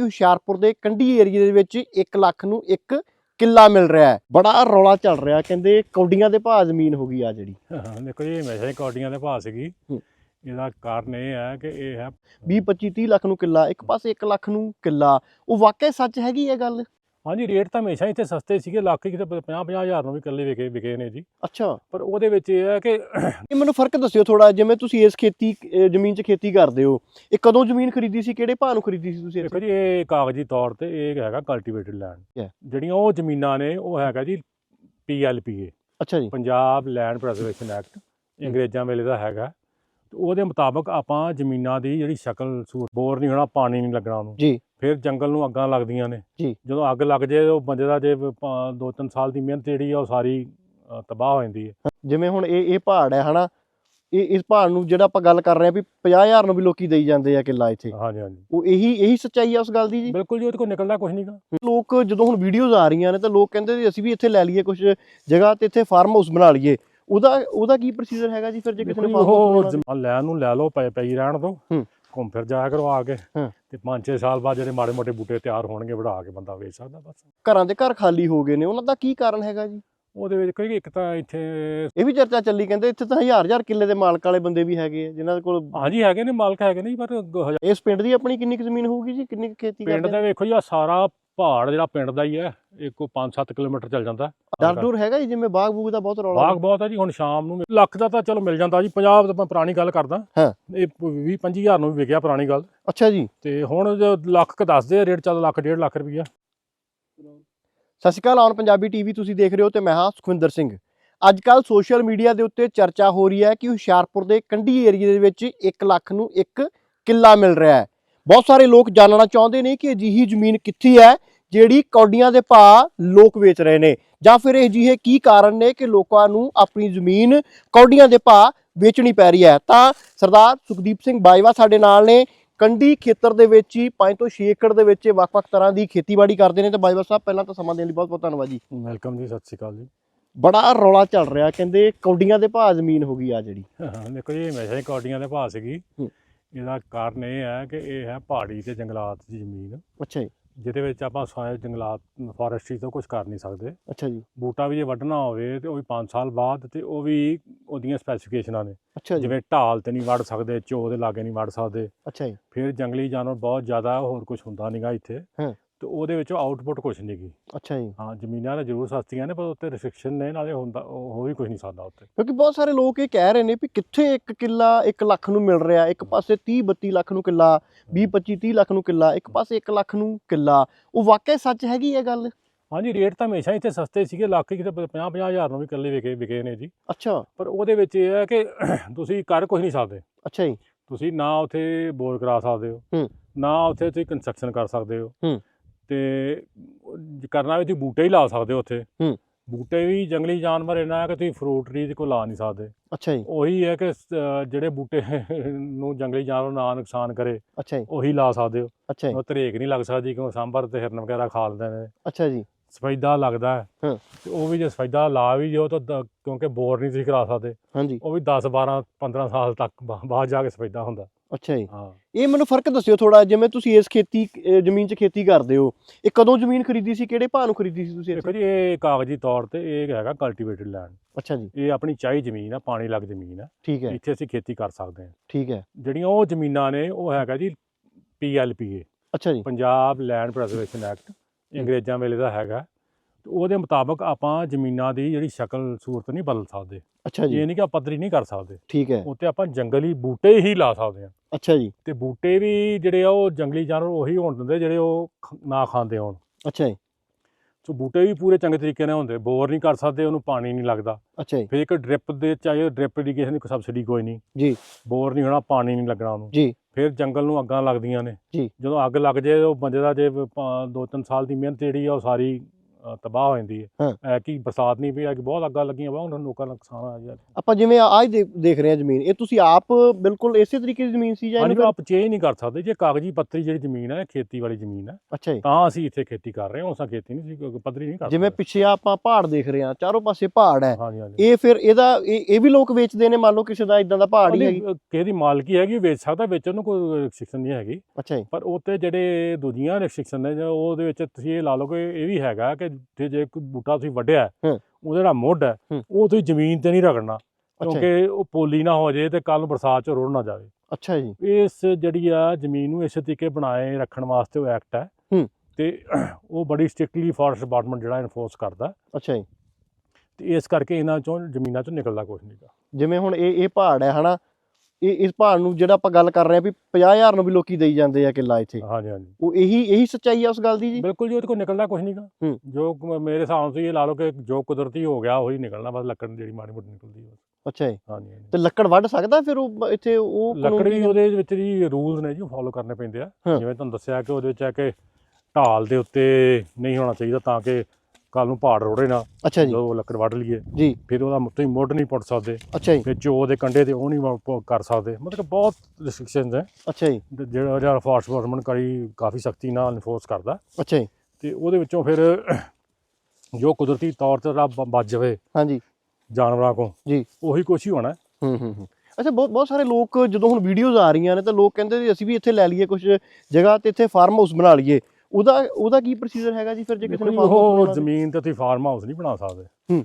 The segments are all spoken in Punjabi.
ਹੁਸ਼ਿਆਰਪੁਰ ਦੇ ਕੰਢੀ ਏਰੀਏ ਦੇ ਵਿੱਚ 1 ਲੱਖ ਨੂੰ ਇੱਕ ਕਿੱਲਾ ਮਿਲ ਰਿਹਾ ਹੈ। ਬੜਾ ਰੌਲਾ ਚੱਲ ਰਿਹਾ ਕਹਿੰਦੇ ਕੌਡੀਆਂ ਦੇ ਭਾਅ ਜ਼ਮੀਨ ਹੋ ਗਈ ਆ ਜਿਹੜੀ। ਹਾਂ ਦੇਖੋ ਇਹ ਹਮੇਸ਼ਾ ਹੀ ਕੌਡੀਆਂ ਦੇ ਭਾਅ ਸੀਗੀ। ਇਹਦਾ ਕਾਰਨ ਇਹ ਹੈ ਕਿ ਇਹ ਹੈ 20 25 30 ਲੱਖ ਨੂੰ ਕਿੱਲਾ ਇੱਕ ਪਾਸੇ 1 ਲੱਖ ਨੂੰ ਕਿੱਲਾ। ਉਹ ਵਾਕਿਆ ਸੱਚ ਹੈਗੀ ਇਹ ਗੱਲ? ਹਾਂਜੀ ਰੇਟ ਤਾਂ ਹਮੇਸ਼ਾ ਇੱਥੇ ਸਸਤੇ ਸੀਗੇ ਲੱਖ ਕਿਤੇ 50 50 ਹਜ਼ਾਰ ਨੂੰ ਵੀ ਇਕੱਲੇ ਵਿਕੇ ਵਿਕੇ ਨੇ ਜੀ। ਅੱਛਾ। ਪਰ ਉਹਦੇ ਵਿੱਚ ਇਹ ਹੈ ਕਿ ਇਹ ਮੈਨੂੰ ਫ਼ਰਕ ਦੱਸਿਓ ਥੋੜਾ ਜਿਵੇਂ ਤੁਸੀਂ ਇਸ ਖੇਤੀ ਅਹ ਜ਼ਮੀਨ 'ਚ ਖੇਤੀ ਕਰਦੇ ਹੋ ਇਹ ਕਦੋਂ ਜ਼ਮੀਨ ਖਰੀਦੀ ਸੀ ਕਿਹੜੇ ਭਾਅ ਨੂੰ ਖਰੀਦੀ ਸੀ ਤੁਸੀਂ ਦੇਖੋ? ਜੀ ਇਹ ਕਾਗਜ਼ੀ ਤੌਰ ਤੇ ਇਹ ਹੈਗਾ ਕਲਟੀਵੇਟਡ ਲੈਂਡ Yeah. ਜਿਹੜੀਆਂ ਉਹ ਜ਼ਮੀਨਾਂ ਨੇ ਉਹ ਹੈਗਾ ਜੀ ਪੀਐਲਪੀਏ ਅੱਛਾ ਜੀ। ਪੰਜਾਬ ਲੈਂਡ ਪ੍ਰੈਜ਼ਰਵੇਸ਼ਨ ਐਕਟ ਅੰਗਰੇਜ਼ਾਂ ਵੇਲੇ ਦਾ ਹੈਗਾ। ਤੇ ਉਹਦੇ ਮੁਤਾਬਕ ਆਪਾਂ ਜ਼ਮੀਨਾਂ ਦੀ ਜਿਹੜੀ ਸ਼ਕਲ ਸੂਰਤ ਬੋਰ ਨਹੀਂ ਹੋਣਾ ਪਾਣੀ ਨਹੀਂ ਲੱਗਣਾ ਉਹਨੂੰ। ਜੀ। ਫਿਰ ਜੰਗਲ ਨੂੰ ਅੱਗਾਂ ਲੱਗਦੀਆਂ ਨੇ। ਜੀ। ਜਦੋਂ ਅੱਗ ਲੱਗ ਜੇ ਉਹ ਬੰਦੇ ਦਾ ਜੇ 2-3 ਸਾਲ ਦੀ ਮਿਹਨਤ ਜਿਹੜੀ ਆ ਉਹ ਸਾਰੀ ਤਬਾਹ ਹੋ ਜਾਂਦੀ ਹੈ। ਜਿਵੇਂ ਹੁਣ ਇਹ ਇਹ ਪਹਾੜ ਹੈ ਹਨਾ? ਇਹ ਇਸ ਪਹਾੜ ਨੂੰ ਜਿਹੜਾ ਆਪਾਂ ਗੱਲ ਕਰ ਰਹੇ ਆ ਵੀ 50000 ਨੂੰ ਵੀ ਲੋਕੀ ਦੇਈ ਜਾਂਦੇ ਆ ਕਿੱਲਾ ਇੱਥੇ। ਹਾਂਜੀ ਹਾਂਜੀ। ਉਹ ਇਹੀ ਇਹੀ ਸੱਚਾਈ ਆ ਉਸ ਗੱਲ ਦੀ ਜੀ? ਬਿਲਕੁਲ ਜੀ ਉਹਦੇ ਕੋਲ ਨਿਕਲਦਾ ਕੁਝ ਨਹੀਂਗਾ ਲੋਕ ਜਦੋਂ ਹੁਣ ਵੀਡੀਓਜ਼ ਆ ਰਹੀਆਂ ਨੇ ਤਾਂ ਲੋਕ ਕਹਿੰਦੇ ਵੀ ਅਸੀਂ ਵੀ ਇੱਥੇ ਲੈ ਲਈਏ ਕੁਝ ਜਗ੍ਹਾ ਤੇ ਇੱਥੇ ਫਾਰਮ ਹਾਊਸ ਬਣਾ ਲਈਏ। ਉਹਦਾ ਉਹਦਾ ਕੀ ਪ੍ਰੋਸੀਜਰ ਹੈਗਾ ਜੀ ਫਿਰ ਜੇ ਕਿਸੇ ਨੇ ਫਾਰਮ ਹਾਊਸ ਲੈਣ ਨੂੰ ਲੈ ਲਓ ਪਈ ਰਹਿਣ ਦੋ। ਘੁੰਮ ਫਿਰ ਜਾਇਆ ਕਰੋ ਆ ਕੇ। ਤੇ 5-6 ਸਾਲ ਬਾਅਦ ਜਿਹੜੇ ਮਾੜੇ ਮੋਟੇ ਬੂਟੇ ਤਿਆਰ ਹੋਣਗੇ ਵੜਾ ਕੇ ਬੰਦਾ ਵੇਚ ਸਕਦਾ ਬਸ। ਘਰਾਂ ਦੇ ਘਰ ਖਾਲੀ ਹੋ ਗਏ ਨੇ ਉਹਨਾਂ ਦਾ ਕੀ ਕਾਰਨ ਹੈਗਾ ਜੀ? ਉਹਦੇ ਵਿੱਚ ਕੋਈ ਇੱਕ ਤਾਂ ਇੱਥੇ ਇਹ ਵੀ ਚਰਚਾ ਚੱਲੀ ਕਹਿੰਦੇ ਇੱਥੇ ਤਾਂ ਹਜ਼ਾਰ ਹਜ਼ਾਰ ਕਿੱਲੇ ਦੇ ਮਾਲਕ ਵਾਲੇ ਬੰਦੇ ਵੀ ਹੈਗੇ ਆ ਜਿਨ੍ਹਾਂ ਦੇ ਕੋਲ ਹਾਂਜੀ ਹੈਗੇ ਨੇ ਮਾਲਕ ਹੈਗੇ ਨੇ ਪਰ ਇਸ ਪਿੰਡ ਦੀ ਆਪਣੀ ਕਿੰਨੀ ਕੁ ਜ਼ਮੀਨ ਹੋਊਗੀ ਜੀ? ਕਿੰਨੀ ਕੁ ਖੇਤੀ ਪਿੰਡ ਦਾ ਵੇਖੋ ਜੀ ਆ ਸਾਰਾ ਪਹਾੜ ਜਿਹੜਾ ਪਿੰਡ ਦਾ ਹੀ ਹੈ ਇਹ ਕੋਈ 5-7 ਕਿਲੋਮੀਟਰ ਚੱਲ ਜਾਂਦਾ। ਡਰ ਡੂਰ ਹੈਗਾ ਜੀ ਜਿਵੇਂ ਬਾਗ ਬੂਗ ਦਾ ਬਹੁਤ ਰੌਲਾ ਬਾਗ ਬਹੁਤ ਹੈ ਜੀ ਹੁਣ ਸ਼ਾਮ ਨੂੰ ਲੱਖ ਦਾ ਤਾਂ ਚਲੋ ਮਿਲ ਜਾਂਦਾ ਜੀ ਪੰਜਾਬ ਦਾ ਮੈਂ ਪੁਰਾਣੀ ਗੱਲ ਕਰਦਾ। ਹਾਂ। ਇਹ 20 ਹਜ਼ਾਰ ਨੂੰ ਵੀ ਵਿਕਿਆ ਪੁਰਾਣੀ ਗੱਲ। ਅੱਛਾ ਜੀ। ਤੇ ਹੁਣ ਜੋ ਲੱਖ ਕ ਦੱਸਦੇ ਆ ਰੇਟ ਚੱਲ ਲੱਖ ਡੇਢ ਲੱਖ ਰੁਪਈਆ। ਸਤਿ ਸ਼੍ਰੀ ਅਕਾਲ ਔਨ ਪੰਜਾਬੀ ਟੀਵੀ ਤੁਸੀਂ ਦੇਖ ਰਹੇ ਹੋ ਤੇ ਮੈਂ ਹਾਂ ਸੁਖਵਿੰਦਰ ਸਿੰਘ। ਅੱਜ ਕੱਲ ਸੋਸ਼ਲ ਮੀਡੀਆ ਦੇ ਉੱਤੇ ਚਰਚਾ ਹੋ ਰਹੀ ਹੈ ਕਿ ਹੁਸ਼ਿਆਰਪੁਰ ਦੇ ਕੰਢੀ ਏਰੀਏ ਦੇ ਵਿੱਚ 1 ਲੱਖ ਨੂੰ ਇੱਕ ਕਿੱਲਾ ਮਿਲ ਰਿਹਾ ਹੈ। ਬਹੁਤ ਸਾਰੇ ਲੋਕ ਜਾਣਨਾ ਚਾਹੁੰਦੇ ਨੇ ਕਿ ਅਜਿਹੀ ਜ਼ਮੀਨ ਕਿੱਥੇ ਹੈ ਜਿਹੜੀ ਕੌਡੀਆਂ ਦੇ ਭਾਅ ਲੋਕ ਵੇਚ ਰਹੇ ਨੇ। ਜਾਂ ਫਿਰ ਇਹ ਜਿਹੇ ਕੀ ਕਾਰਨ ਨੇ ਕਿ ਲੋਕਾਂ ਨੂੰ ਆਪਣੀ ਜ਼ਮੀਨ ਕੌਡੀਆਂ ਦੇ ਭਾਅ ਵੇਚਣੀ ਪੈ ਰਹੀ ਹੈ। ਤਾਂ ਸਰਦਾਰ ਸੁਖਦੀਪ ਸਿੰਘ ਬਾਜਵਾ ਸਾਡੇ ਨਾਲ ਨੇ। ਕੰਢੀ ਖੇਤਰ ਦੇ ਵਿੱਚ ਹੀ 5 ਤੋਂ 6 ਏਕੜ ਦੇ ਵਿੱਚ ਵੱਖ-ਵੱਖ ਤਰ੍ਹਾਂ ਦੀ ਖੇਤੀਬਾੜੀ ਕਰਦੇ ਨੇ। ਤੇ ਬਾਜਵਾ ਸਾਹਿਬ ਪਹਿਲਾਂ ਤਾਂ ਸਮਾਂ ਦੇਣ ਲਈ ਬਹੁਤ-ਬਹੁਤ ਧੰਨਵਾਦ ਜੀ। ਵੈਲਕਮ ਜੀ ਸਤਿ ਸ਼੍ਰੀ ਅਕਾਲ ਜੀ। ਬੜਾ ਰੌਲਾ ਚੱਲ ਰਿਹਾ ਕਹਿੰਦੇ ਕੌਡੀਆਂ ਦੇ ਭਾਅ ਜ਼ਮੀਨ ਹੋ ਗਈ ਆ ਜਿਹੜੀ। ਹਾਂ ਦੇਖੋ ਜੀ ਇਹ ਹਮੇਸ਼ਾ ਹੀ ਕੌਡੀਆਂ ਦੇ ਭਾਅ ਸੀਗੀ। ਇਹਦਾ ਕਾਰਨ ਇਹ ਹੈ ਕਿ ਇਹ ਹੈ ਪਹਾੜੀ ਤੇ ਜੰਗਲਾਤ ਦੀ ਜ਼ਮੀਨ। ਅੱਛਾ ਜੀ। ਜਿਹਦੇ ਵਿੱਚ ਆਪਾਂ ਸਾਰੇ ਜੰਗਲਾਤ ਫੋਰੈਸਟਰੀ ਤੋਂ ਕੁਝ ਕਰ ਨਹੀਂ ਸਕਦੇ। ਅੱਛਾ ਜੀ। ਬੂਟਾ ਵੀ ਜੇ ਵੱਢਣਾ ਹੋਵੇ ਤੇ ਉਹ ਵੀ 5 ਸਾਲ ਬਾਅਦ ਤੇ ਉਹ ਵੀ ਉਹਦੀਆਂ ਸਪੈਸੀਫਿਕੇਸ਼ਨਾਂ ਨੇ। ਅੱਛਾ ਜੀ। ਜਿਵੇਂ ਢਾਲ ਤੇ ਨਹੀਂ ਵੱਢ ਸਕਦੇ ਚੋ ਦੇ ਲਾਗੇ ਨਹੀਂ ਵੱਢ ਸਕਦੇ। ਅੱਛਾ ਜੀ। ਫਿਰ ਜੰਗਲੀ ਜਾਨਵਰ ਬਹੁਤ ਜ਼ਿਆਦਾ ਹੋਰ ਕੁਝ ਹੁੰਦਾ ਨਹੀਂਗਾ ਇੱਥੇ। ਹਾਂ। ਤੇ ਉਹਦੇ ਵਿੱਚੋਂ ਆਊਟਪੁੱਟ ਕੁਝ ਨਹੀਂ ਗੀ। ਅੱਛਾ ਜੀ। ਹਾਂ ਜ਼ਮੀਨਾਂ ਤਾਂ ਜ਼ਰੂਰ ਸਸਤੀਆਂ ਨੇ ਪਰ ਉੱਤੇ ਰਿਸਟ੍ਰਿਕਸ਼ਨ ਨੇ ਨਾਲੇ ਹੁੰਦਾ ਉਹ ਹੋ ਵੀ ਕੁਝ ਨਹੀਂ ਸਕਦਾ ਉੱਤੇ। ਕਿਉਂਕਿ ਬਹੁਤ ਸਾਰੇ ਲੋਕ ਇਹ ਕਹਿ ਰਹੇ ਨੇ ਵੀ ਕਿੱਥੇ ਇੱਕ ਕਿੱਲਾ 1 ਲੱਖ ਨੂੰ ਮਿਲ ਰਿਹਾ ਇੱਕ ਪਾਸੇ 30 32 ਲੱਖ ਨੂੰ ਕਿੱਲਾ 20 25 30 ਲੱਖ ਨੂੰ ਕਿੱਲਾ ਇੱਕ ਪਾਸੇ 1 ਲੱਖ ਨੂੰ ਕਿੱਲਾ। ਉਹ ਵਾਕਿਆ ਸੱਚ ਹੈਗੀ ਇਹ ਗੱਲ? ਹਾਂਜੀ ਰੇਟ ਤਾਂ ਹਮੇਸ਼ਾ ਇੱਥੇ ਸਸਤੇ ਸੀਗੇ ਲੱਖ ਕਿਤੇ 50 50 ਹਜ਼ਾਰ ਨੂੰ ਵੀ ਇਕੱਲੇ ਵਿਕੇ ਵਿਕੇ ਨੇ ਜੀ। ਅੱਛਾ। ਪਰ ਉਹਦੇ ਵਿੱਚ ਇਹ ਹੈ ਕਿ ਤੁਸੀਂ ਕਰ ਕੁਝ ਨਹੀਂ ਸਕਦੇ। ਅੱਛਾ ਜੀ। ਤੁਸੀਂ ਨਾ ਉੱਥੇ ਬੋਰ ਕਰਾ ਸਕਦੇ ਹੋ। ਹੂੰ। ਨਾ ਉੱਥੇ ਤੁਸੀਂ ਕੰਸਟਰਕਸ਼ਨ ਕਰ ਸਕਦੇ ਹੋ। ਹੂੰ। ਤੇ ਜੇ ਕਰਨਾ ਵੀ ਤੁਸੀਂ ਬੂਟੇ ਹੀ ਲਾ ਸਕਦੇ ਹੋ ਉੱਥੇ। ਹੂੰ। ਬੂਟੇ ਵੀ ਜੰਗਲੀ ਜਾਨਵਰ ਇਹਨਾਂ ਹੈ ਕਿ ਤੁਸੀਂ ਫਰੂਟ ਟਰੀ ਕੋਈ ਲਾ ਨਹੀਂ ਸਕਦੇ। ਅੱਛਾ ਜੀ। ਉਹੀ ਹੈ ਕਿ ਸ- ਜਿਹੜੇ ਬੂਟੇ ਨੂੰ ਜੰਗਲੀ ਜਾਨਵਰ ਨਾ ਨੁਕਸਾਨ ਕਰੇ ਅੱਛਾ ਜੀ। ਉਹੀ ਲਾ ਸਕਦੇ ਹੋ। ਅੱਛਾ ਜੀ। ਉਹ ਤਰੇਕ ਨਹੀਂ ਲੱਗ ਸਕਦੀ ਕਿਉਂ? ਸਾਂਭਰ ਤੇ ਹਿਰਨ ਵਗੈਰਾ ਖਾ ਲੈਂਦੇ ਨੇ। ਅੱਛਾ ਜੀ। ਸਫੈਦਾ ਲੱਗਦਾ ਹੈ। ਹਾਂ। ਤੇ ਉਹ ਵੀ ਜੇ ਸਫੈਦਾ ਲਾ ਵੀ ਜਿਓ ਤਾਂ ਦ- ਕਿਉਂਕਿ ਬੋਰ ਨਹੀਂ ਤੁਸੀਂ ਕਰਾ ਸਕਦੇ। ਹਾਂਜੀ। ਉਹ ਵੀ 10 12 15 ਸਾਲ ਤੱਕ ਬਾ- ਬਾਅਦ ਜਾ ਕੇ ਸਫੈਦਾ ਹੁੰਦਾ। ਅੱਛਾ ਜੀ। ਹਾਂ। ਇਹ ਮੈਨੂੰ ਫ਼ਰਕ ਦੱਸਿਓ ਥੋੜਾ ਜਿਵੇਂ ਤੁਸੀਂ ਇਸ ਖੇਤੀ ਅਹ ਜ਼ਮੀਨ 'ਚ ਖੇਤੀ ਕਰਦੇ ਹੋ ਇਹ ਕਦੋਂ ਜ਼ਮੀਨ ਖਰੀਦੀ ਸੀ ਕਿਹੜੇ ਭਾਅ ਨੂੰ ਖਰੀਦੀ ਸੀ ਤੁਸੀਂ ਦੇਖੋ ਇੱਥੇ? ਜੀ ਇਹ ਕਾਗਜ਼ੀ ਤੌਰ ਤੇ ਇਹ ਹੈਗਾ ਕਲਟੀਵੇਟਡ ਲੈਂਡ ਅੱਛਾ ਜੀ। ਇਹ ਆਪਣੀ ਚਾਹੀ ਜ਼ਮੀਨ ਆ ਪਾਣੀ ਲੱਗ ਜ਼ਮੀਨ ਆ। ਠੀਕ ਹੈ। ਇੱਥੇ ਅਸੀਂ ਖੇਤੀ ਕਰ ਸਕਦੇ ਹਾਂ। ਠੀਕ ਹੈ। ਜਿਹੜੀਆਂ ਉਹ ਜ਼ਮੀਨਾਂ ਨੇ ਉਹ ਹੈਗਾ ਜੀ ਪੀਐਲਪੀਏ ਅੱਛਾ ਜੀ। ਪੰਜਾਬ ਲੈਂਡ ਪ੍ਰੈਜ਼ਰਵੇਸ਼ਨ ਐਕਟ ਅੰਗਰੇਜ਼ਾਂ ਵੇਲੇ ਦਾ ਹੈਗਾ। ਤੇ ਉਹਦੇ ਮੁਤਾਬਕ ਆਪਾਂ ਜ਼ਮੀਨਾਂ ਦੀ ਜਿਹੜੀ ਸ਼ਕਲ ਸੂਰਤ ਨਹੀਂ ਬਦਲ ਸਕਦੇ। ਅੱਛਾ ਜੀ। ਇਹ ਨਹੀਂ ਕਿ ਆਪਾਂ ਪੱਧਰੀ ਨਹੀਂ ਕਰ ਸਕਦੇ। ਠੀਕ ਹੈ। ਉੱਤੇ ਆਪਾਂ ਜੰਗਲੀ ਬੂਟੇ ਹੀ ਲਾ ਸਕਦੇ ਹਾਂ। ਅੱਛਾ ਜੀ। ਤੇ ਬੂਟੇ ਵੀ ਜਿਹੜੇ ਆ ਉਹ ਜੰਗਲੀ ਜਾਨਵਰ ਉਹੀ ਹੋਣ ਦਿੰਦੇ ਜਿਹੜੇ ਉਹ ਨਾ ਖਾਂਦੇ ਹੋਣ। ਅੱਛਾ ਜੀ। ਸੋ ਬੂਟੇ ਵੀ ਪੂਰੇ ਚੰਗੇ ਤਰੀਕੇ ਨਾਲ ਹੁੰਦੇ ਬੋਰ ਨਹੀਂ ਕਰ ਸਕਦੇ ਉਹਨੂੰ ਪਾਣੀ ਨਹੀਂ ਲੱਗਦਾ। ਅੱਛਾ ਜੀ। ਫਿਰ ਇੱਕ ਡ੍ਰਿਪ ਦੇ ਚਾਹੇ ਡ੍ਰਿਪ ਇਰੀਗੇਸ਼ਨ ਦੀ ਕੋਈ ਸਬਸਿਡੀ ਕੋਈ ਨਹੀਂ। ਜੀ। ਬੋਰ ਨਹੀਂ ਹੋਣਾ ਪਾਣੀ ਨਹੀਂ ਲੱਗਣਾ ਉਹਨੂੰ। ਜੀ। ਫਿਰ ਜੰਗਲ ਨੂੰ ਅੱਗਾਂ ਲੱਗਦੀਆਂ ਨੇ। ਜੀ। ਜਦੋਂ ਅੱਗ ਲੱਗ ਜੇ ਉਹ ਬੰਦੇ ਦਾ ਜੇ 2-3 ਸਾਲ ਦੀ ਮਿਹਨਤ ਜਿਹੜੀ ਆ ਉਹ ਸਾਰੀ ਤਬਾਹ ਹੋ ਜਾਂਦੀ ਹਾਂ। ਹੈ। ਐ ਕੀ ਬਰਸਾਤ ਨਹੀਂ ਪਈ ਆ ਕਿ ਬਹੁਤ ਅੱਗਾਂ ਲੱਗੀਆਂ ਬਹੁਤ ਲੋਕਾਂ ਦਾ ਨੁਕਸਾਨ ਆ ਯਾਰ ਆਪਾਂ ਜਿਵੇਂ ਆਹ ਹੀ ਦੇਖ- ਦੇਖ ਰਹੇ ਹਾਂ ਜ਼ਮੀਨ। ਇਹ ਤੁਸੀਂ ਆਪ ਬਿਲਕੁਲ ਇਸੇ ਤਰੀਕੇ ਦੀ ਜ਼ਮੀਨ ਸੀ ਜਾਂ ਹਾਂਜੀ ਇਹਨੂੰ ਆਪ ਚੇਂਜ ਨਹੀਂ ਕਰ ਸਕਦੇ। ਜੇ ਕਾਗਜ਼ੀ ਪੱਤਰੀ ਜਿਹੜੀ ਜ਼ਮੀਨ ਹੈ ਖੇਤੀ ਵਾਲੀ ਜ਼ਮੀਨ ਹੈ ਅੱਛਾ ਜੀ। ਤਾਂ ਅਸੀਂ ਇੱਥੇ ਖੇਤੀ ਕਰ ਰਹੇ ਹਾਂ। ਉਸਾਂ ਖੇਤੀ ਨਹੀਂ ਸੀ ਕਿਉਂਕਿ ਪੱਧਰੀ ਨਹੀਂ ਕਰ ਜਿਵੇਂ ਸਕਦੇ। ਪਿੱਛੇ ਆਪਾਂ ਪਹਾੜ ਦੇਖ ਰਹੇ ਹਾਂ ਚਾਰੋਂ ਪਾਸੇ ਪਹਾੜ ਹੈ। ਹਾਂਜੀ ਹਾਂਜੀ। ਇਹ ਫਿਰ ਇਹਦਾ ਇਹ ਇਹ ਵੀ ਲੋਕ ਵੇਚਦੇ ਨੇ ਮੰਨ ਲਓ ਕਿਸੇ ਦਾ ਇਦਾਂ ਦਾ ਪਹਾੜ ਹੀ ਹੈਗੀ। ਉਹਦੀ, ਅ, ਕਿਸੇ ਦੀ ਮਾਲਕੀ ਹੈਗੀ ਵੇਚ ਸਕਦਾ ਵੇਚਣ ਨੂੰ ਕੋਈ ਰਿਸਟ੍ਰਿਕਸ਼ਨ ਨਹੀਂ ਹੈਗੀ। ਅੱਛਾ ਜੀ। ਪਰ ਉੱਤੇ ਜਿਹੜੇ ਦੂਜੀਆਂ ਰਿਸਟ੍ਰਿਕਸ਼ਨ ਨੇ ਜੋ ਉਹਦੇ ਵਿੱਚ ਤੁਸੀਂ ਇਹ ਲਾ ਲਓ ਕਿ ਇਹ ਵੀ ਹੈਗਾ ਕਿ ਜੇ ਜੇ ਕੋਈ ਬੂਟਾ ਤੁਸੀਂ ਵੱਢਿਆ। ਉਹਦਾ ਜਿਹੜਾ ਮੁੱਢ ਹੈ। ਉਹ ਤੁਸੀਂ ਜ਼ਮੀਨ ਤੇ ਨਹੀਂ ਰਗੜਨਾ ਕਿਉਂਕਿ ਉਹ ਪੋਲੀ ਨਾ ਹੋ ਜਾਏ ਤੇ ਕੱਲ ਨੂੰ ਬਰਸਾਤ ਚ ਰੁੜ ਨਾ ਜਾਵੇ। ਅੱਛਾ ਜੀ। ਇਸ ਜਿਹੜੀ ਆ ਜ਼ਮੀਨ ਨੂੰ ਇਸੇ ਤਰੀਕੇ ਬਣਾਏ ਰੱਖਣ ਵਾਸਤੇ ਉਹ ਐਕਟ ਹੈ। ਹੂੰ। ਤੇ ਉਹ ਬੜੀ ਸਟ੍ਰਿਕਟਲੀ ਫੋਰੈਸਟ ਡਿਪਾਰਟਮੈਂਟ ਜਿਹੜਾ ਇਨਫੋਰਸ ਕਰਦਾ ਅੱਛਾ ਜੀ। ਤੇ ਇਸ ਕਰਕੇ ਇਹਨਾਂ ਚੋਂ ਜ਼ਮੀਨਾਂ ਚੋਂ ਨਿਕਲਦਾ ਕੁਝ ਨਹੀਂਗਾ ਜਿਵੇਂ ਹੁਣ ਇਹ ਇਹ ਪਹਾੜ ਹੈ ਹਨਾ? ਇਹ ਇਸ ਪਹਾੜ ਨੂੰ ਜਿਹੜਾ ਆਪਾਂ ਗੱਲ ਕਰ ਰਹੇ ਆ ਵੀ 50000 ਨੂੰ ਵੀ ਲੋਕੀ ਦੇਈ ਜਾਂਦੇ ਆ ਕਿੱਲਾ ਇੱਥੇ। ਹਾਂਜੀ ਹਾਂਜੀ। ਉਹ ਇਹੀ ਇਹੀ ਸੱਚਾਈ ਆ ਉਸ ਗੱਲ ਦੀ ਜੀ? ਬਿਲਕੁਲ ਜੀ ਉਹਦੇ ਕੋਲ ਨਿਕਲਦਾ ਕੁਝ ਨਹੀਂਗਾ। ਜੋ ਮੇਰੇ ਹਿਸਾਬ ਤੁਸੀਂ ਇਹ ਲਾ ਲਓ ਕਿ ਜੋ ਕੁਦਰਤੀ ਹੋ ਗਿਆ ਉਹੀ ਨਿਕਲਣਾ ਬਸ ਲੱਕੜ ਜਿਹੜੀ ਮਾੜੀ ਮੋਟੀ ਨਿਕਲਦੀ ਹੈ ਬਸ। ਅੱਛਾ ਜੀ। ਹਾਂਜੀ ਤੇ ਲੱਕੜ ਵੱਢ ਸਕਦਾ ਫਿਰ ਉਹ ਇੱਥੇ ਉਹ ਲੱਕੜ ਵੀ? ਉਹਦੇ ਵਿੱਚ ਜੀ ਰੂਲਸ ਨੇ ਜੀ ਫੋਲੋ ਕਰਨੇ ਪੈਂਦੇ ਆ। ਜਿਵੇਂ ਤੁਹਾਨੂੰ ਦੱਸਿਆ ਕਿ ਉਹਦੇ ਵਿੱਚ ਹੈ ਕਿ ਢਾਲ ਦੇ ਉੱਤੇ ਨਹੀਂ ਹੋਣਾ ਚਾਹੀਦਾ ਤਾਂ ਕਿ ਕੱਲ ਨੂੰ ਪਹਾੜ ਰੋੜੇ ਨਾ ਅੱਛਾ ਜੀ। ਜਦੋਂ ਲੱਕੜ ਵੱਢ ਲਈਏ ਜੀ। ਫਿਰ ਉਹਦਾ ਤੁਸੀਂ ਮੁੱਢ ਨਹੀਂ ਪੁੱਟ ਸਕਦੇ। ਅੱਛਾ ਜੀ। ਫਿਰ ਚੋ ਦੇ ਕੰਡੇ ਤੇ ਉਹ ਨਹੀਂ ਕਰ ਸਕਦੇ। ਮਤਲਬ ਬਹੁਤ ਰਿਸਟ੍ਰਿਕਸ਼ਨਸ ਹੈ। ਅੱਛਾ ਜੀ। ਜਿਹੜਾ ਜਿਹੜਾ ਫੋਰਸ ਡਿਪਾਰਟਮੈਂਟ ਕਰੀ ਕਾਫੀ ਸਖਤੀ ਨਾਲ ਇਨਫੋਰਸ ਕਰਦਾ। ਅੱਛਾ ਜੀ। ਤੇ ਉਹਦੇ ਵਿੱਚੋਂ ਫਿਰ ਜੋ ਕੁਦਰਤੀ ਤੌਰ ਤੇ ਜਿਹੜਾ ਬ- ਬਚ ਜਾਵੇ ਹਾਂਜੀ। ਜਾਨਵਰਾਂ ਕੋ ਜੀ। ਉਹੀ ਕੁਛ ਹੀ ਹੋਣਾ। ਹੂੰ ਹੂੰ ਹੂੰ। ਅੱਛਾ ਬਹੁਤ ਬਹੁਤ ਸਾਰੇ ਲੋਕ ਜਦੋਂ ਹੁਣ ਵੀਡੀਓਜ਼ ਆ ਰਹੀਆਂ ਨੇ ਤਾਂ ਲੋਕ ਕਹਿੰਦੇ ਵੀ ਅਸੀਂ ਵੀ ਇੱਥੇ ਲੈ ਲਈਏ ਕੁਝ ਜਗ੍ਹਾ ਤੇ ਇੱਥੇ ਫਾਰਮ ਹਾਊਸ ਬਣਾ ਲਈਏ। ਉਹਦਾ ਉਹਦਾ ਕੀ ਪ੍ਰੋਸੀਜਰ ਹੈਗਾ ਜੀ ਫਿਰ ਜੇ ਕਿਸੇ ਨੇ ਜੀ, farm house ਉਹ ਬਣਾਉਣਾ? ਜ਼ਮੀਨ ਤੇ ਤੁਸੀਂ ਫਾਰਮ ਹਾਊਸ ਨਹੀਂ ਬਣਾ ਸਕਦੇ ਹੂੰ।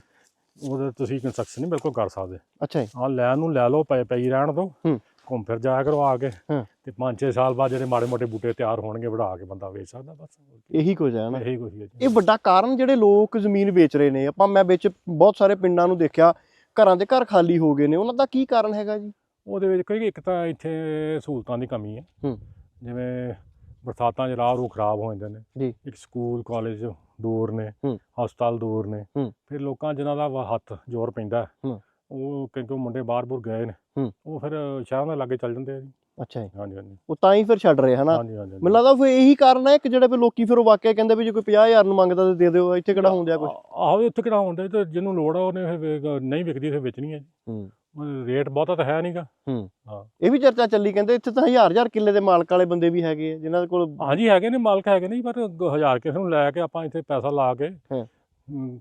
ਉਹਦੇ ਤੁਸੀਂ ਕੰਸਟਰਕਸ਼ਨ ਨਹੀਂ ਬਿਲਕੁਲ ਕਰ ਸਕਦੇ ਅੱਛਾ ਜੀ ਆ ਲੈਣ ਨੂੰ ਲੈ ਲਓ ਪਈ ਪਈ ਰਹਿਣ ਦੋ ਹੂੰ। ਘੁੰਮ ਫਿਰ ਜਾਇਆ ਕਰੋ ਆ ਕੇ ਹਾਂ। ਤੇ 5-6 ਸਾਲ ਬਾਅਦ ਜਿਹੜੇ ਮਾੜੇ ਮੋਟੇ ਬੂਟੇ ਤਿਆਰ ਹੋਣਗੇ ਵੜਾ ਕੇ ਬੰਦਾ ਵੇਚ ਸਕਦਾ ਬਸ ਇਹੀ ਕੁਝ ਹੈ ਨਾ ਇਹੀ ਕੁਛ ਹੀ ਹੈ ਜੀ ਇਹ ਵੱਡਾ ਕਾਰਨ ਜਿਹੜੇ ਲੋਕ ਜ਼ਮੀਨ ਵੇਚ ਰਹੇ ਨੇ ਆਪਾਂ ਮੈਂ ਵਿੱਚ ਬਹੁਤ ਸਾਰੇ ਪਿੰਡਾਂ ਨੂੰ ਦੇਖਿਆ ਘਰਾਂ ਦੇ ਘਰ ਖਾਲੀ ਹੋ ਗਏ ਨੇ ਉਹਨਾਂ ਦਾ ਕੀ ਕਾਰਨ ਹੈਗਾ ਜੀ ਉਹਦੇ ਵਿੱਚ ਕੋਈ ਇੱਕ ਤਾਂ ਇੱਥੇ ਸਹੂਲਤਾਂ ਦੀ ਕਮੀ ਹੈ ਹੂੰ। ਜਿਵੇਂ ਬਰਸਾਤਾਂ 'ਚ ਰਾਹ ਰੂ ਖਰਾਬ ਹੋ ਜਾਂਦੇ ਨੇ ਜੀ। ਇੱਕ ਸਕੂਲ ਕਾਲਜ ਦੂਰ ਨੇ। ਹਸਪਤਾਲ ਦੂਰ ਨੇ। ਫਿਰ ਲੋਕਾਂ ਜਿਨ੍ਹਾਂ ਦਾ ਹੱਥ ਜ਼ੋਰ ਪੈਂਦਾ। ਉਹ ਕਿਉਂਕਿ ਉਹ ਮੁੰਡੇ ਬਾਹਰ ਬੁਰ ਗਏ ਨੇ। ਉਹ ਫਿਰ ਸ਼ਹਿਰਾਂ ਦੇ ਲਾਗੇ ਚੱਲ ਜਾਂਦੇ ਆ ਜੀ ਅੱਛਾ ਜੀ ਹਾਂਜੀ ਹਾਂਜੀ ਉਹ ਤਾਂ ਹੀ ਫਿਰ ਛੱਡ ਰਹੇ ਹਨਾ ਮੈਨੂੰ ਲੱਗਦਾ ਫਿਰ ਇਹੀ ਕਾਰਨ ਹੈ ਕਿ ਜਿਹੜੇ ਵੀ ਲੋਕੀ ਫਿਰ ਉਹ ਵਾਕਿਆ ਕਹਿੰਦੇ ਵੀ ਜੇ ਕੋਈ 50000 ਨੂੰ ਮੰਗਦਾ ਤੇ ਦੇ ਦਿਓ ਇੱਥੇ ਕਿਹੜਾ ਹੁੰਦਿਆ ਕੁਝ ਆਹੋ ਇੱਥੇ ਕਿਹੜਾ ਹੁੰਦਾ ਤੇ ਜਿਹਨੂੰ ਲੋੜ ਆ ਉਹਨੇ ਨਹੀਂ ਵਿਕਦੀ ਫਿਰ ਵੇਚਣੀ ਹੈ ਜੀ ਰੇਟ ਬਹੁਤਾ ਤਾਂ ਹੈ ਨਹੀਂਗਾ ਹੂੰ। ਹਾਂ। ਇਹ ਵੀ ਚਰਚਾ ਚੱਲੀ ਕਹਿੰਦੇ ਇੱਥੇ ਤਾਂ ਹਜ਼ਾਰ ਹਜ਼ਾਰ ਕਿੱਲੇ ਦੇ ਮਾਲਕ ਵਾਲੇ ਬੰਦੇ ਵੀ ਹੈਗੇ ਆ ਜਿਨ੍ਹਾਂ ਦੇ ਕੋਲ ਹਾਂਜੀ ਹੈਗੇ ਨੇ ਮਾਲਕ ਹੈਗੇ ਨੇ ਜੀ, ਪਰ ਹਜ਼ਾਰ ਕਿਸੇ ਨੂੰ ਲੈ ਕੇ ਆਪਾਂ ਇੱਥੇ ਪੈਸਾ ਲਾ ਕੇ ਹਾਂ।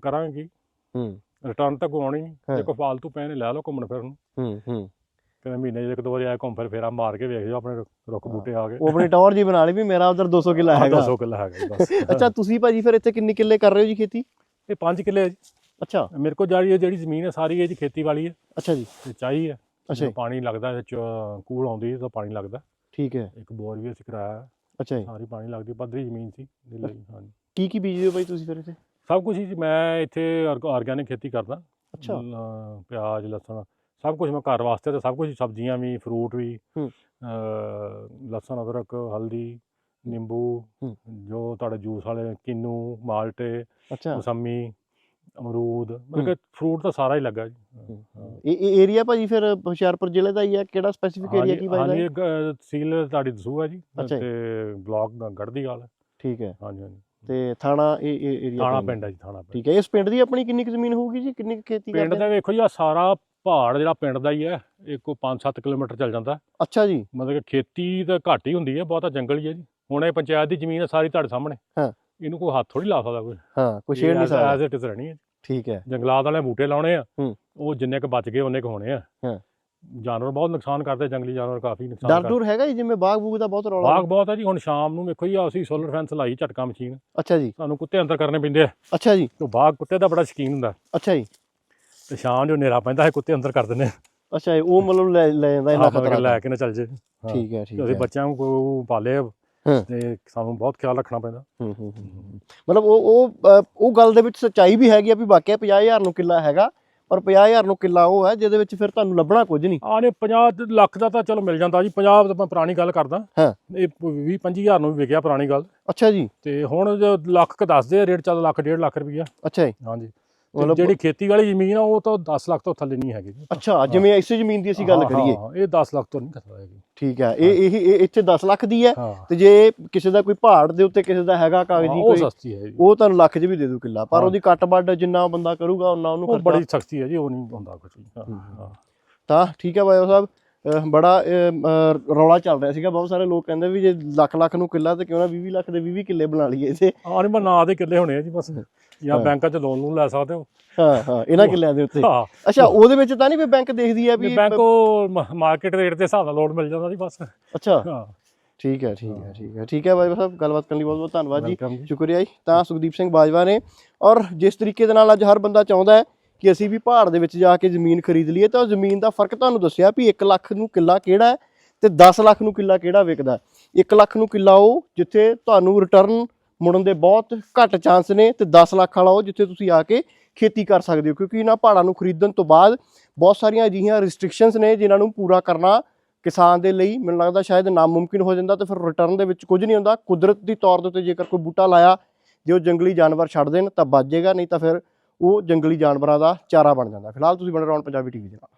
ਕਰਾਂਗੇ। ਕੀ ਹੂੰ। ਰਿਟਰਨ ਤਾਂ ਆਉਣੀ ਨਹੀਂ ਹਾਂ। ਜੇ ਕੋਈ ਫਾਲਤੂ ਪੈਸੇ ਲੈ ਲਓ ਘੁੰਮਣ ਫਿਰਨ ਨੂੰ। ਹੂੰ ਹੂੰ। ਕਿਤੇ ਮਹੀਨੇ ਇੱਕ ਦੋ ਵਾਰੀ ਆਇਆ ਘੁੰਮ ਫਿਰ ਫੇਰਾ ਮਾਰ ਕੇ ਵੇਖ ਜਾਓ ਆਪਣੇ ਰੁੱਖ- ਬੂਟੇ ਆ ਗਏ ਉਹ ਆਪਣੀ ਟੌਰ ਜੀ ਬਣਾ ਲਈ ਵੀ ਮੇਰਾ ਉਧਰ 200 ਕਿੱਲਾ ਹੈਗਾ। 200 ਕਿੱਲਾ ਹੈਗਾ ਬਸ। ਅੱਛਾ ਤੁਸੀਂ ਭਾਜੀ ਫਿਰ ਇੱਥੇ ਕਿੰਨੇ ਕਿੱਲੇ ਕਰ ਰਹੇ ਹੋ ਜੀ ਖੇਤੀ? ਇਹ 5 ਕਿੱਲੇ ਆ ਜੀ। ਅੱਛਾ। ਮੇਰੇ ਕੋਲ ਜਿਹੜੀ ਜਿਹੜੀ ਜ਼ਮੀਨ ਹੈ ਸਾਰੀ ਇਹ ਜੀ ਖੇਤੀ ਵਾਲੀ ਹੈ। ਅੱਛਾ ਜੀ। ਤੇ ਚਾਹੀ ਹੈ। ਅੱਛਾ ਪਾਣੀ ਲੱਗਦਾ ਇਹ ਕੂਲ ਆਉਂਦੀ ਹੈ ਤਾਂ ਪਾਣੀ ਲੱਗਦਾ। ਠੀਕ ਹੈ। ਇੱਕ ਬੋਰ ਵੀ ਅਸੀਂ ਕਰਾਇਆ ਅੱਛਾ ਜੀ। ਸਾਰੀ ਪਾਣੀ ਲੱਗਦੀ ਪੱਧਰੀ ਜ਼ਮੀਨ ਸੀ। ਦੇ ਲਈ ਹਾਂਜੀ। ਕੀ ਕੀ ਬੀਜਦੇ ਹੋ ਭਾਈ ਤੁਸੀਂ ਫਿਰ ਇੱਥੇ? ਸਭ ਕੁਝ ਜੀ, ਮੈਂ ਇੱਥੇ ਆਰਗੈਨਿਕ ਖੇਤੀ ਕਰਦਾ। ਅੱਛਾ। ਪਿਆਜ਼ ਲਸਣ ਸਭ ਕੁਝ ਮੈਂ ਘਰ ਵਾਸਤੇ ਤੇ ਸਭ ਕੁਝ ਸਬਜ਼ੀਆਂ ਵੀ ਫਰੂਟ ਵੀ ਲਸਣ ਅਦਰਕ ਹਲਦੀ ਨਿੰਬੂ। ਜੋ ਤੁਹਾਡੇ ਜੂਸ ਵਾਲੇ ਕਿੰਨੂ ਮਾਲਟੇ ਮੌਸੰਮੀ ਅਮਰੂਦ ਹੂੰ। ਮਤਲਬ ਕਿ ਫਰੂਟ ਤਾਂ ਸਾਰਾ ਹੀ ਲੱਗਾ ਜੀ। ਹੂੰ। ਹਾਂ। ਇਹ ਇਹ ਏਰੀਆ ਭਾਜੀ ਫਿਰ ਹੁਸ਼ਿਆਰਪੁਰ ਜ਼ਿਲ੍ਹੇ ਦਾ ਹੀ ਹੈ ਕਿਹੜਾ ਸਪੈਸੀਫਿਕ ਏਰੀਆ ਹਾਂਜੀ ਕੀ ਹਾਂਜੀ ਬਾਈ ਇਹ ਗ- ਤਹਿਸੀਲ ਤੁਹਾਡੀ ਦਸੂ ਹੈ ਜੀ। ਅੱਛਾ ਜੀ। ਤੇ ਬਲਾਕ ਗੜਦੀ ਵਾਲ ਠੀਕ ਹੈ। ਹਾਂਜੀ ਹਾਂਜੀ। ਤੇ ਥਾਣਾ ਇਹ ਏਰੀਆ ਥਾਣਾ ਪਿੰਡ ਹੈ ਜੀ ਥਾਣਾ ਪਿੰਡ। ਠੀਕ ਹੈ। ਇਸ ਪਿੰਡ ਦੀ ਆਪਣੀ ਕਿੰਨੀ ਕੁ ਜ਼ਮੀਨ ਹੋਊਗੀ ਜੀ? ਕਿੰਨੀ ਕੁ ਖੇਤੀ ਪਿੰਡ ਕਰਦੇ ਦਾ ਵੇਖੋ ਜੀ ਆ ਸਾਰਾ ਪਹਾੜ ਜਿਹੜਾ ਪਿੰਡ ਦਾ ਹੀ ਹੈ ਇਹ ਕੋਈ 5-7 ਕਿਲੋਮੀਟਰ ਚੱਲ ਜਾਂਦਾ। ਅੱਛਾ ਜੀ। ਮਤਲਬ ਕਿ ਖੇਤੀ ਤਾਂ ਘੱਟ ਹੀ ਹੁੰਦੀ ਹੈ ਬਹੁਤਾ ਜੰਗਲ ਹੀ ਹੈ ਜੀ। ਹੁਣ ਇਹ ਪੰਚਾਇਤ ਦੀ ਜ਼ਮੀਨ ਹੈ ਸਾਰੀ ਤੁਹਾਡੇ ਸਾਹਮਣੇ। ਹਾਂ। ਇਹਨੂੰ ਕੋਈ ਹੱਥ ਥੋੜੀ ਲਾ ਸਕਦਾ ਕੋਈ। ਹਾਂ ਕੋਈ ਛੇੜ ਨਹੀਂ ਸਕਦਾ। ਐਜ਼ ਇਟ ਇਜ਼ ਰਹਿਣੀ ਹੈ। ਠੀਕ ਹੈ। ਜੰਗਲਾਤ ਵਾਲੇ ਬੂਟੇ ਲਾਉਣੇ ਆ। ਹੂੰ। ਉਹ ਜਿੰਨੇ ਕ ਬਚ ਗਏ ਉਹਨੇ ਕ ਹੋਣੇ ਆ। ਹਾਂ। ਜਾਨਵਰ ਬਹੁਤ ਨੁਕਸਾਨ ਕਰਦੇ ਜੰਗਲੀ ਜਾਨਵਰ ਕਾਫੀ ਨੁਕਸਾਨ ਕਰਦੇ। ਡੂਰ ਹੈਗਾ ਜੀ ਜਿਵੇਂ ਬਾਗ ਬੂਗ ਦਾ ਬਹੁਤ ਰੌਲਾ ਬਾਗ ਬਹੁਤ ਹੈ ਜੀ ਹੁਣ ਸ਼ਾਮ ਨੂੰ ਵੇਖੋ ਜੀ ਅਸੀਂ ਸੋਲਰ ਫੈਂਸ ਲਾਈ ਝਟਕਾ ਮਸ਼ੀਨ। ਅੱਛਾ ਜੀ। ਸਾਨੂੰ ਕੁੱਤੇ ਅੰਦਰ ਕਰਨੇ ਪੈਂਦੇ ਆ। ਅੱਛਾ ਜੀ। ਤੇ ਬਾਗ ਕੁੱਤੇ ਦਾ ਬੜਾ ਸ਼ੌਕੀਨ ਹੁੰਦਾ। ਅੱਛਾ ਜੀ। ਤੇ ਸ਼ਾਮ ਜੋ ਹਨੇਰਾ ਪੈਂਦਾ ਹੈ ਕੁੱਤੇ ਅੰਦਰ ਕਰ ਦਿੰਦੇ ਆ। ਅੱਛਾ ਉਹ ਮਤਲਬ ਲੈ ਲੈ ਜਾਂਦਾ ਇਹਨਾਂ ਖਤਰਾ ਲੈ ਕੇ ਨਾ ਚੱਲ ਜੇ। ਹਾਂ। ਠੀਕ ਹੈ ਠੀਕ ਤੇ ਅਸੀਂ ਹੈ। ਬੱਚਿਆਂ ਨੂੰ ਪਾਲੇ ਹਾਂ। ਤੇ ਸਾਨੂੰ ਬਹੁਤ ਖਿਆਲ ਰੱਖਣਾ ਪੈਂਦਾ। ਹੂੰ ਹੂੰ ਹੂੰ, ਹੂੰ। ਮਤਲਬ ਉਹ ਉਹ ਉਹ ਗੱਲ ਦੇ ਵਿੱਚ ਸੱਚਾਈ ਵੀ ਹੈਗੀ ਆ ਵੀ ਵਾਕਿਆ 50000 ਨੂੰ ਕਿੱਲਾ ਹੈਗਾ ਪਰ 50000 ਨੂੰ ਕਿੱਲਾ ਉਹ ਹੈ ਜਿਹਦੇ ਵਿੱਚ ਫਿਰ ਤੁਹਾਨੂੰ ਲੱਭਣਾ ਕੁਝ ਨਹੀਂ। ਆਹ ਨੇ 50 ਲੱਖ ਦਾ ਤਾਂ ਚਲੋ ਮਿਲ ਜਾਂਦਾ ਜੀ 50 ਤਾਂ ਮੈਂ ਪੁਰਾਣੀ ਗੱਲ ਕਰਦਾ। ਹਾਂ। ਇਹ 20 25000 ਨੂੰ ਵੀ ਵਿਕਿਆ ਪੁਰਾਣੀ ਗੱਲ। ਅੱਛਾ ਜੀ। ਤੇ ਹੁਣ ਜੋ ਲੱਖ ਕ ਦੱਸਦੇ ਆ ਰੇਟ ਚੱਲ ਲੱਖ ਡੇਢ ਲੱਖ ਰੁਪਈਆ। ਅੱਛਾ ਜੀ। ਹਾਂਜੀ। ਮਤਲਬ ਜਿਹੜੀ ਖੇਤੀ ਵਾਲੀ ਜ਼ਮੀਨ ਆ ਉਹ ਤਾਂ 10 ਲੱਖ ਤੋਂ ਥੱਲੇ ਨਹੀਂ ਹੈਗੀ। ਜੀ ਅੱਛਾ ਜਿਵੇਂ ਇਸੇ ਜ਼ਮੀਨ ਦੀ ਅਸੀਂ ਗੱਲ ਹਾਂ, ਕਰੀਏ। ਹਾਂ, ਇਹ 10 ਲੱਖ ਤੋਂ ਨਹੀਂ ਘੱਟ ਹੈਗੀ ਠੀਕ ਹੈ ਇਹ ਇਹ ਇਹ ਇੱਥੇ 10 ਲੱਖ ਦੀ ਹੈ ਹਾਂ। ਤੇ ਜੇ ਕਿਸੇ ਦਾ ਕੋਈ ਪਹਾੜ ਦੇ ਉੱਤੇ ਕਿਸੇ ਦਾ ਹੈਗਾ ਕਾਗਜ਼ੀ ਉਹ ਕੋਈ ਸਸਤੀ ਹੈ ਜੀ। ਉਹ ਤੁਹਾਨੂੰ ਲੱਖ 'ਚ ਵੀ ਦੇ ਦੂ ਕਿੱਲਾ ਪਰ ਹਾਂ। ਉਹਦੀ ਕੱਟ ਵੱਡ ਜਿੰਨਾ ਬੰਦਾ ਕਰੂਗਾ ਉਹਨਾਂ ਉਹਨੂੰ ਉਹ ਖਰਚਾ ਬੜੀ ਸਖਤੀ ਹੈ ਜੀ ਉਹ ਨਹੀਂ ਹੁੰਦਾ ਕੁਝ ਹਾਂ, ਹਾਂ। ਤਾਂ ਠੀਕ ਹੈ ਬਾਇਓ ਸਾਹਿਬ ਬੜਾ ਰੌਲਾ ਚੱਲ ਰਿਹਾ ਸੀਗਾ। ਬਹੁਤ ਸਾਰੇ ਲੋਕ ਕਹਿੰਦੇ ਵੀ ਜੇ ਲੱਖ ਲੱਖ ਨੂੰ ਕਿੱਲਾ ਤੇ ਕਿਉਂ ਨਾ 20 ਲੱਖ ਦੇ 20 ਕਿੱਲੇ ਬਣਾ ਲਈਏ ਇਥੇ। ਹਾਂ ਨਹੀਂ ਨਾ ਦੇ ਕਿੱਲੇ ਹੋਣੇ ਆ ਜੀ ਬਸ। ਜਾਂ ਬੈਂਕਾਂ 'ਚ ਲੋਨ ਨੂੰ ਲੈ ਸਕਦੇ ਹੋ। ਹਾਂ ਹਾਂ ਇਹਨਾਂ ਕਿੱਲਿਆਂ ਦੇ ਉੱਤੇ। ਅੱਛਾ ਉਹਦੇ ਵਿੱਚ ਤਾਂ ਨਹੀਂ ਵੀ ਬੈਂਕ ਦੇਖਦੀ ਆ ਵੀ ਬੈਂਕ ਉਹ ਮਾਰਕੀਟ ਰੇਟ ਦੇ ਹਿਸਾਬ ਨਾਲ ਲੋਨ ਮਿਲ ਜਾਂਦਾ ਜੀ ਬਸ। ਅੱਛਾ। ਹਾਂ। ਠੀਕ ਹੈ ਠੀਕ ਹੈ ਠੀਕ ਹੈ। ਠੀਕ ਹੈ ਬਾਈ ਸਾਹਿਬ ਗੱਲਬਾਤ ਕਰਨ ਲਈ ਬਹੁਤ ਬਹੁਤ ਧੰਨਵਾਦ ਜੀ। ਸ਼ੁਕਰੀਆ ਜੀ। ਤਾਂ ਸੁਖਦੀਪ ਸਿੰਘ ਬਾਜਵਾ ਨੇ। ਔਰ ਜਿਸ ਤਰੀਕੇ ਦੇ ਨਾਲ ਅੱਜ ਹਰ ਬੰਦਾ ਚਾਹੁੰਦਾ ਹੈ ਕਿ ਅਸੀਂ ਵੀ ਪਹਾੜ ਦੇ ਵਿੱਚ ਜਾ ਕੇ ਜ਼ਮੀਨ ਖਰੀਦ ਲਈਏ ਤਾਂ ਉਹ ਜ਼ਮੀਨ ਦਾ ਫ਼ਰਕ ਤੁਹਾਨੂੰ ਦੱਸਿਆ ਵੀ 1 ਲੱਖ ਨੂੰ ਕਿੱਲਾ ਕਿਹੜਾ ਹੈ ਤੇ 10 ਲੱਖ ਨੂੰ ਕਿੱਲਾ ਕਿਹੜਾ ਵਿਕਦਾ ਹੈ। 1 ਲੱਖ ਨੂੰ ਕਿੱਲਾ ਉਹ ਜਿੱਥੇ ਤੁਹਾਨੂੰ ਰਿਟਰਨ ਮੁੜਨ ਦੇ ਬਹੁਤ ਘੱਟ ਚਾਂਸ ਨੇ ਤੇ 10 ਲੱਖ ਵਾਲਾ ਉਹ ਜਿੱਥੇ ਤੁਸੀਂ ਆ ਕੇ ਖੇਤੀ ਕਰ ਸਕਦੇ ਹੋ। ਕਿਉਂਕਿ ਇਹਨਾਂ ਪਹਾੜਾਂ ਨੂੰ ਖਰੀਦਣ ਤੋਂ ਬਾਅਦ ਬਹੁਤ ਸਾਰੀਆਂ ਅਜਿਹੀਆਂ ਰਿਸਟ੍ਰਿਕਸ਼ਨਸ ਨੇ ਜਿਨ੍ਹਾਂ ਨੂੰ ਪੂਰਾ ਕਰਨਾ ਕਿਸਾਨ ਦੇ ਲਈ ਮੈਨੂੰ ਲੱਗਦਾ ਸ਼ਾਇਦ ਨਾਮੁਮਕਿਨ ਹੋ ਜਾਂਦਾ ਤੇ ਫਿਰ ਰਿਟਰਨ ਦੇ ਵਿੱਚ ਕੁਝ ਨਹੀਂ ਹੁੰਦਾ। ਕੁਦਰਤ ਦੀ ਤੌਰ ਦੇ ਉੱਤੇ ਜੇਕਰ ਕੋਈ ਬੂਟਾ ਲਾਇਆ, ਜੇ ਉਹ ਜੰਗਲੀ ਜਾਨਵਰ ਛੱਡ ਦੇਣ ਤਾਂ ਬਚ ਜਾਏਗਾ, ਨਹੀਂ ਤਾਂ ਫਿਰ ਉਹ ਜੰਗਲੀ ਜਾਨਵਰਾਂ ਦਾ ਚਾਰਾ ਬਣ ਜਾਂਦਾ। ਫਿਲਹਾਲ ਤੁਸੀਂ ਬਣੇ ਰਹੋ ਪੰਜਾਬੀ ਟੀਵੀ ਦੇ ਨਾਲ।